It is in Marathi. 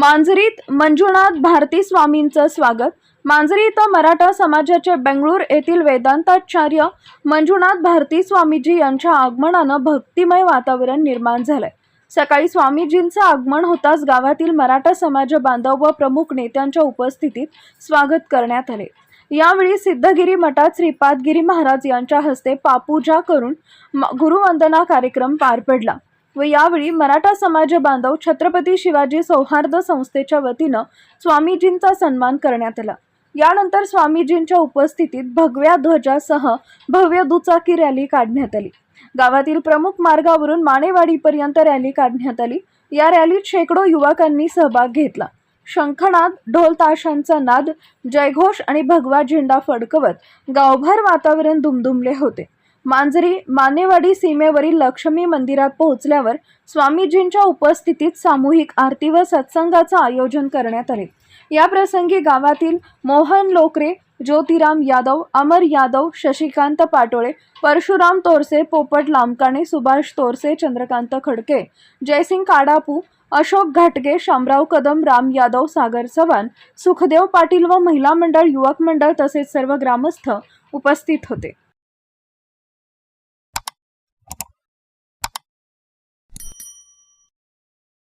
मांजरीत मंजुनाथ भारती स्वामींचं स्वागत. मांजरी इथं मराठा समाजाचे बेंगळूर येथील वेदांताचार्य मंजुनाथ भारती स्वामीजी यांच्या आगमनानं भक्तिमय वातावरण निर्माण झालंय. सकाळी स्वामीजींचं आगमन होताच गावातील मराठा समाज बांधव व प्रमुख नेत्यांच्या उपस्थितीत स्वागत करण्यात आले. यावेळी सिद्धगिरी मठात श्रीपादगिरी महाराज यांच्या हस्ते पापूजा करून म- गुरुवंदना कार्यक्रम पार पडला. व यावेळी मराठा समाज बांधव छत्रपती शिवाजी सौहार्द संस्थेच्या वतीनं स्वामीजींचा सन्मान करण्यात आला. यानंतर स्वामीजींच्या उपस्थितीत भगव्या ध्वजासह भव्य दुचाकी रॅली काढण्यात आली. गावातील प्रमुख मार्गावरून मानेवाडीपर्यंत रॅली काढण्यात आली. या रॅलीत शेकडो युवकांनी सहभाग घेतला. शंखनाद ढोल ताशांचा नाद जयघोष आणि भगवा झेंडा फडकवत गावभर वातावरण दुमदुमले होते. मांजरी मानेवाडी सीमेवरील लक्ष्मी मंदिरात पोहोचल्यावर स्वामीजींच्या उपस्थितीत सामूहिक आरती व सत्संगाचं आयोजन करण्यात आले. या प्रसंगी गावातील मोहन लोकरे ज्योतिराम यादव अमर यादव शशिकांत पाटोळे परशुराम तोरसे पोपट लामकाणे सुभाष तोरसे चंद्रकांत खडके जयसिंग काडापू अशोक घाटगे शामराव कदम राम यादव सागर चव्हाण सुखदेव पाटील व महिला मंडळ युवक मंडळ तसेच सर्व ग्रामस्थ उपस्थित होते.